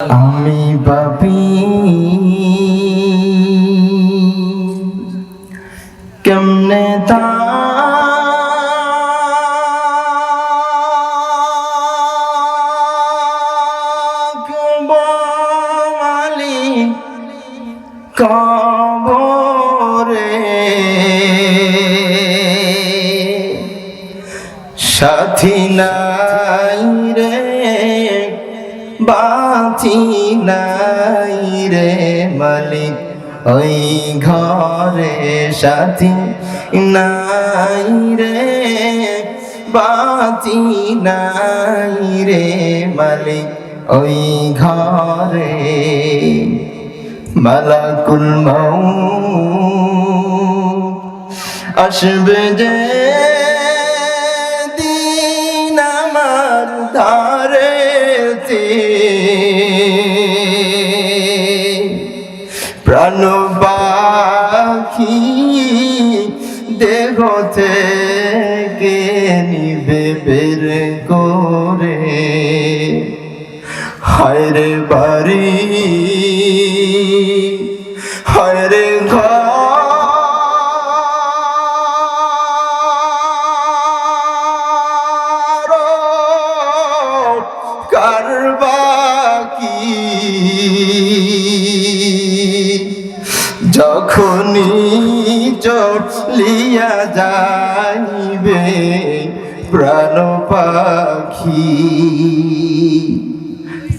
আমি পাপি কেমনে মালিক কবরে সাথী নাই রে। বাঁচি নাই রে মালিক, ওই ঘরে সাথী নাই রে। বাঁচি নাই রে মালিক, ওই ঘরে। মালাকুল মৌত আসবে যে পাখি দেহ থেকে নিবে বের করে। হায়রে বাড়ি পাখি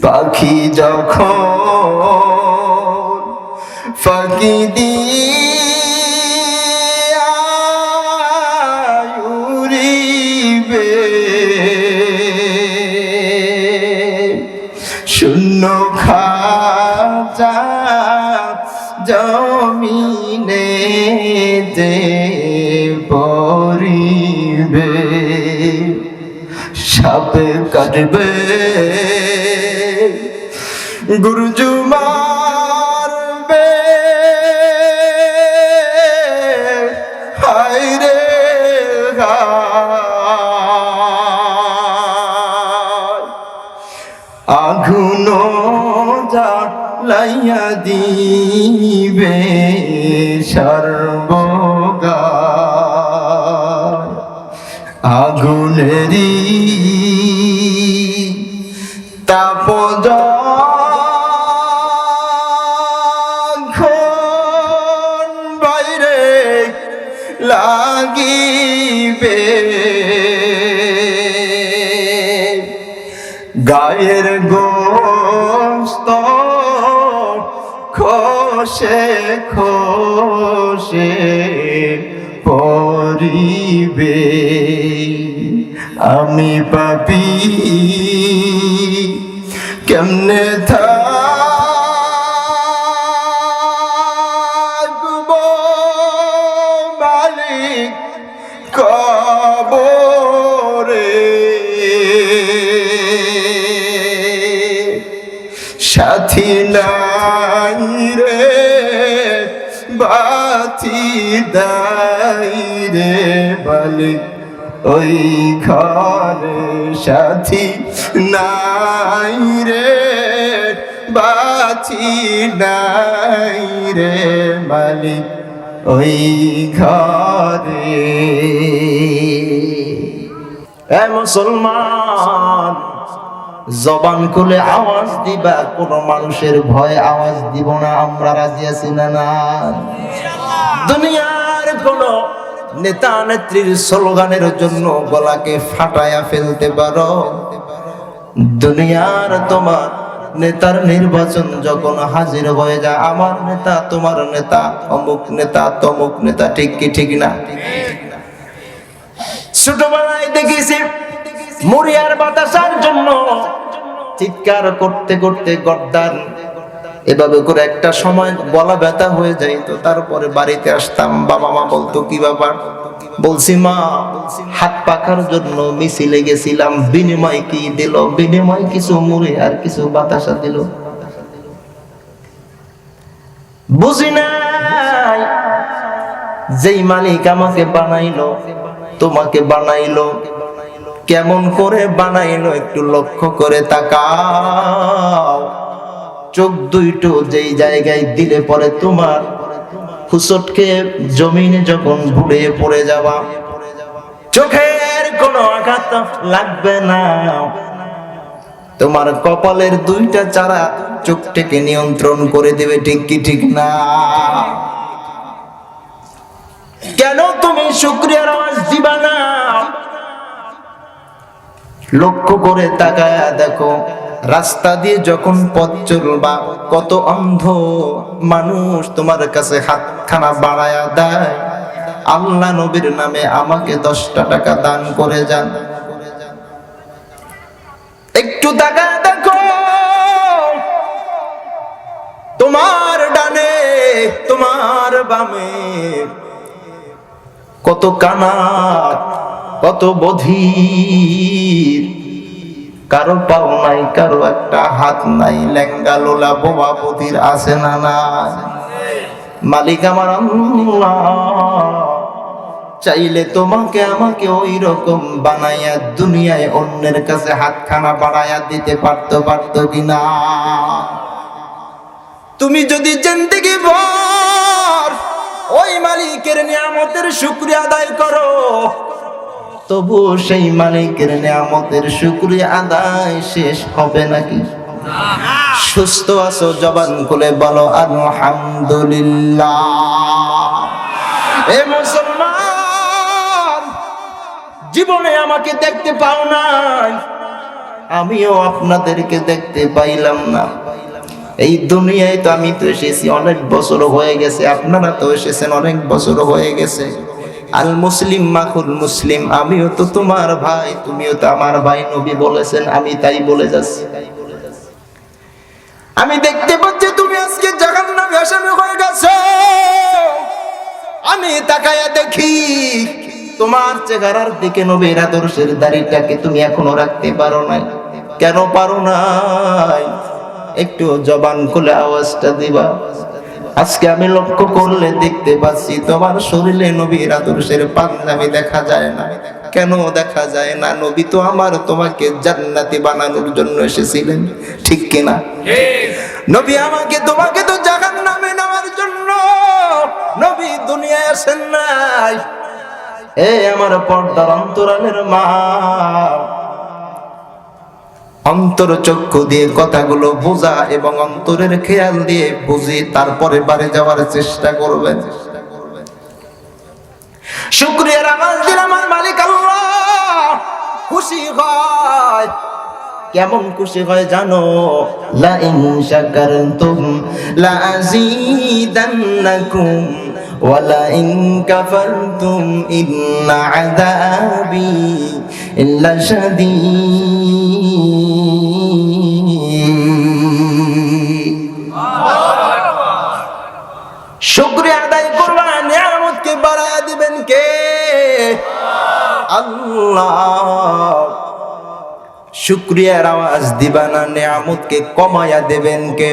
পাখি যখন ফাঁকি দিয়া সাপে কাটবে গুরুজু মারবে। হায় রে আগুন জ্বালাইয়া দিবে সর্বগা আগুনেরই তাপ যখন বাইরে লাগিবে। গায়ের গোস্ত খসে খসে পরিবে। আমি পাপি। কেমনে থাকব মালিক কবরে? সাথী নাই রে বাতি দাই রে মালিক ওই ঘরে সাথী নাই রে বাছি নাই রে মালিক। ওই ঘরে এ মুসলমান জবান খুলে আওয়াজ দিবা কোন মানুষের ভয় আওয়াজ দিব না আমরা রাজি আছি না না? দুনিয়ার কোন নেতা নেত্রীর স্লোগানের জন্য গলাকে ফাটায়া ফেলতে পারো। দুনিয়ার তোমার নেতার নির্বাচন যখন হাজির হয়ে যায়, আমার নেতা, তোমার নেতা, অমুক নেতা, তমুক নেতা, ঠিক কি ঠিক না? ছোটবেলায় দেখেছি মুড়িয়ার বাতাসার জন্য চিৎকার করতে করতে গর্দান এভাবে করে একটা সময় গলা ব্যথা হয়ে যাইতো তারপরে বাড়িতে আসতাম, বাবা মা বলতো, কি ব্যাপার বলছি, মা, হাত পাখার জন্য মিছিলে গেছিলাম, বিনিময় কি দিল? বিনিময় কিছু মুড়ি আর কিছু বাতাসা দিল। বুঝি নাই, যেই মালিক আমাকে বানাইলো, তোমাকে বানাইলো, কেমন করে বানাইলো একটু লক্ষ্য করে তাকাও। চোখ দুইটো যেই জায়গায় দিলে পরে তোমার হুসটকে জমিনে যখন ঘুরে পড়ে যাবা, চোখের কোনো আঘাত লাগবে না। তোমার কপালের দুইটা চারা চোখটাকে নিয়ন্ত্রণ করে দেবে, ঠিক কি ঠিক না? কেন তুমি শুক্রিয়ার আওয়াজ দিবা না? লক্ষ্য করে তাকায়া দেখো রাস্তা দিয়ে যখন পথ চলবা, কত অন্ধ মানুষ তোমার কাছে হাতখানা বাড়ায়া দেয়। আল্লাহ নবীর নামে আমাকে দশটা টাকা দান করে যান। একটু তাকায় দেখো। তোমার ডানে, তোমার বামে কত কানা, কত বধির কারও পাও নাই, কারও একটা হাত নাই, লেঙ্গা, লোলা, বোবা, বধির আছে না না মালিক আমার চাইলে তোমাকে আমাকে ওই রকম বানাইয়া দুনিয়ায় অন্যের কাছে হাতখানা বাড়াইয়া দিতে পারতো পারতো কিনা তুমি যদি জিন্দিগি ভর, ওই মালিকের নিয়ামতের শুক্রিয়া আদায় করো। তবু সেই মালিকের নিয়ামতের শুক্রিয়া আদায় শেষ হবে নাকি? সুস্থ আছো, জবান খুলে বলো, আলহামদুলিল্লাহ। এ মুসলমান, জীবনে আমাকে দেখতে পাও নাই। আমিও আপনাদেরকে দেখতে পাইলাম না। এই দুনিয়ায় তো আমি তো এসেছি, অনেক বছর হয়ে গেছে, আপনারা তো এসেছেন, অনেক বছর হয়ে গেছে। আল মুসলিম মাখুল মুসলিম, আমিও তো তোমার ভাই, তুমিও তো আমার ভাই, নবী বলেছেন, আমি তাই বলে যাচ্ছি। আমি দেখতে পাচ্ছি তুমি আজকে জাহান্নামে আসামি হয়ে গেছো। আমি তাকায়া দেখি তোমার চেহারার দিকে নবীর আদর্শের দাড়িটাকে তুমি এখনও রাখতে পারো নাই। কেন পারো নাই? একটু জবান খুলে আওয়াজটা দিবা। আজকে আমি লক্ষ্য করলে দেখতে পাচ্ছি, তোমার শরীরে নবীর আদর্শের পাঞ্জাবি দেখা যায় না। কেন দেখা যায় না? নবী তো আমার তোমাকে জান্নাতি বানানোর জন্য এসেছিলেন, ঠিক কিনা নবী আমাকে তোমাকে তো জাহান নামে নেওয়ার জন্য। নবী দুনিয়ায় আসেন নাই। এ আমার পর্দার অন্তরালের মা। অন্তর চক্ষু দিয়ে কথাগুলো বোঝা এবং অন্তরের খেয়াল দিয়ে বুঝি তারপরে বাড়ি যাওয়ার চেষ্টা করবেন। শুক্রিয়ার আওয়াজ দিন আমার মালিক খুশি হয়। কেমন খুশি হয় জানো? লা ইন শাকারতুম লা আযীদান্নাকুম ওয়া লা ইন কাফারতুম ইন্না আযাবি ইল্লা শাদীদ। শুক্রিয়ার আওয়াজ দিবা না নিয়ামতকে কমায়া দেবেন কে?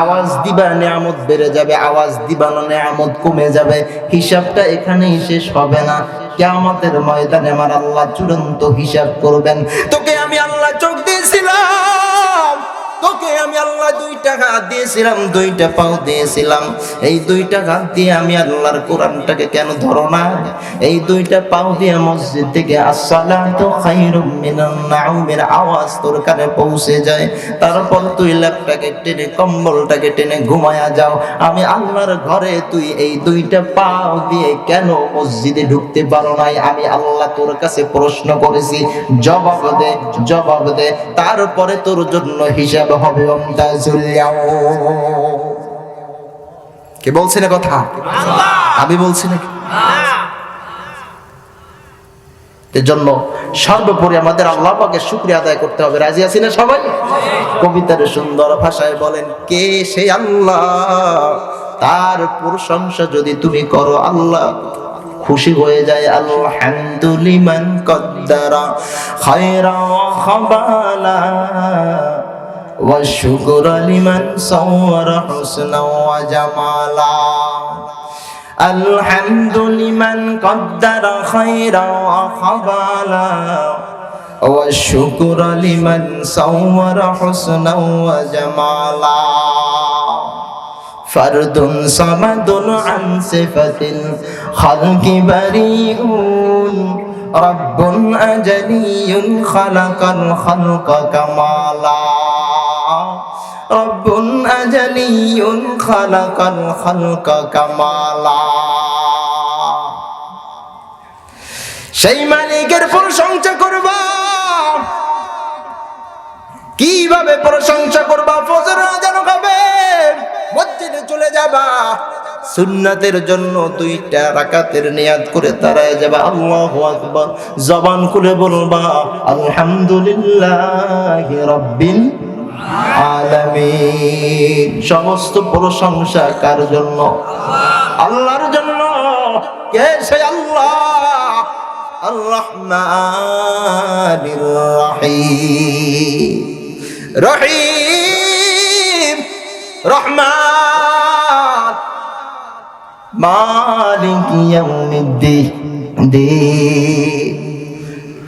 আওয়াজ দিবা নিয়ামত বেড়ে যাবে, আওয়াজ দিবা না নিয়ামত কমে যাবে। হিসাবটা এখানেই শেষ হবে না। কিয়ামতের ময়দানে আমার আল্লাহ চূড়ান্ত হিসাব করবেন। তোকে আমি আল্লাহ চোখ দিয়েছিলাম, দুইটা পাও দিয়েছিলাম। এই দুইটা দিয়ে আমি আল্লাহর কোরআনটাকে কেন ধরো না? এই দুইটা পাও দিয়ে মসজিদ থেকে মিনান আওয়াজ তোর কানে পৌঁছে যায়। তারপর তুই ল্যাপটাকে টেনে, কম্বলটাকে টেনে ঘুমায়া যাও। আমি আল্লাহর ঘরে তুই এই দুইটা পাও দিয়ে কেন মসজিদে ঢুকতে পারো নাই? আমি আল্লাহ তোর কাছে প্রশ্ন করেছি। জবাব দে জবাব দে। তারপরে তোর জন্য হিসাব হবে অমতাজুলিয়াও কে বলছে না কথা? আমি বলছি নাকি জন্য সর্বোপরি আমাদের আল্লাহ পাকে শুক্রিয়া আদায় করতে হবে। রাজি আছি না সবাই? কবিতার সুন্দর ভাষায় বলেন, কে সেই আল্লাহ? তার প্রশংসা যদি তুমি করো আল্লাহ, খুশি হয়ে যায় আলহামদুলিমান কদ্দারা খায়রা খাবালা। والشكر لمن صور حسنا وجمالا الحمد لمن قدر خيرا وخبالا والشكر لمن صور حسنا وجمالا فرد صمد عن صفة الخلق بريء رب أجلي خلق الخلق كمالا رب أجلي خلق الخلق كمالا সেই মালিকের প্রশংসা করবা কিভাবে প্রশংসা করবা ফজর আজান হবে মসজিদে চলে যাবা সুন্নাতের জন্য দুইটা রাকাতের নিয়াদ করে তারায় যাবা আল্লাহু আকবার জবান খুলে বলবা আলহামদুলিল্লাহ রাব্বিল আলামিন। সমস্ত প্রশংসা কার জন্য? আল্লাহর জন্য। কে সে আল্লাহ? আর রহমানির রহিম। রহমান। মালিক ইয়াউমিদ্দিন। দিন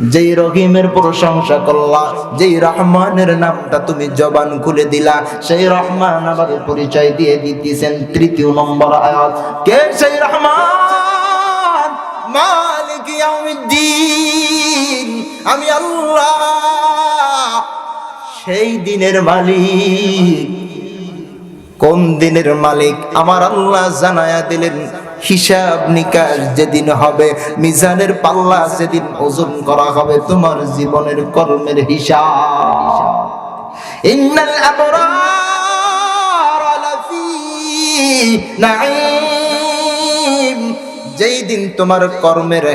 যেই রহিমের প্রশংসা করলা, যেই রহমানের নামটা তুমি জবান খুলে দিলা, সেই রহমান আবার পরিচয় দিয়ে দিতেছেন তৃতীয় নম্বর আয়াত। কে সেই রহমান? মালিক ইয়াউমিদ্দিন, আমি আল্লাহ। সেই দিনের মালিক। কোন দিনের মালিক? আমার আল্লাহ জানায়া দিলেন হিসাব নিকাশ যেদিন হবে, মিজানের পাল্লা যেদিন ওজন করা হবে, তোমার জীবনের কর্মের হিসাব। যেই দিন তোমার কর্মের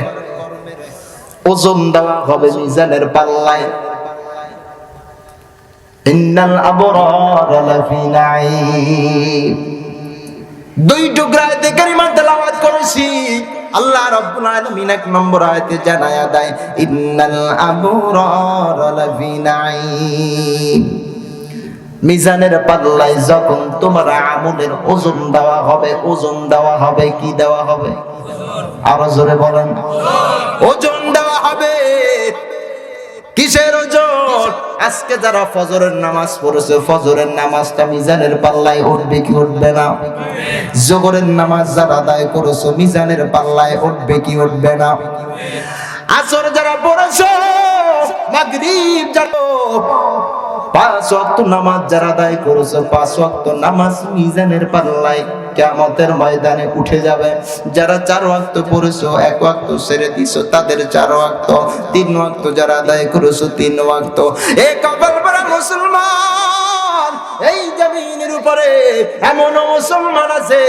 ওজন দেওয়া হবে মিজানের পাল্লায়। ইন্নাল আবরার লাফি নাঈম। দুই টুকরায় কারিমা তেলাওয়াত করেছি। আল্লাহ রাব্বুল আলামিন এক নম্বর আয়াতে জানায়া দেয়, ইন্নাল আবরার লাফি মিজানের পাল্লায় যখন তোমার আমলের ওজন দেওয়া হবে, ওজন দেওয়া হবে, কি দেওয়া হবে? আরও জোরে বলেন। ওজন দেওয়া হবে। কিসের আজকে যারা ফজরের নামাজ পড়েছে, ফজরের নামাজটা মিজানের পাল্লায় উঠবে কি উঠবে না? জোহরের নামাজ যারা আদায় করেছ, মিজানের পাল্লায় উঠবে কি উঠবে না? আসর যারা পড়েছো, মাগরিব যারা পাঁচ ওয়াক্ত নামাজ যারা আদায় করেছ, পাঁচ ওয়াক্ত নামাজ মিজানের পাল্লায় কেমতের ময়দানে উঠে যাবে। যারা চার ওয়াক্ত পড়েছো, এক ওয়াক্ত ছেড়ে দিছো, তাদের চার ওয়াক্ত, তিন ওয়াক্ত যারা আদায় করেছ, তিন ওয়াক্ত। এ কপাল মুসলমান! উপরে এমন মুসলমান আছে,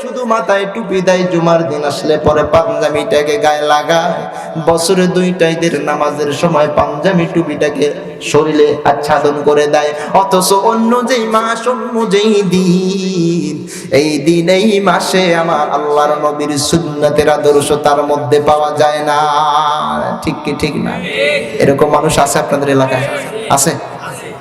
শুধু মাথায় টুপি দেয়, জুমার দিন আসলে পরে পাঞ্জাবিটাকে গায়ে লাগায়। বছরে দুইটা ঈদের নামাজের সময় পাঞ্জাবি টুপিটাকে শরীরে আচ্ছাদন করে দেয়। অথচ অন্য যেই মাস, অন্য যেই দিন, এই দিন, এই মাসে আমার আল্লাহর নবীর সুন্নতের আদর্শ তার মধ্যে পাওয়া যায় না। ঠিক কি ঠিক না? এরকম মানুষ আছে আপনাদের এলাকায়? আছে?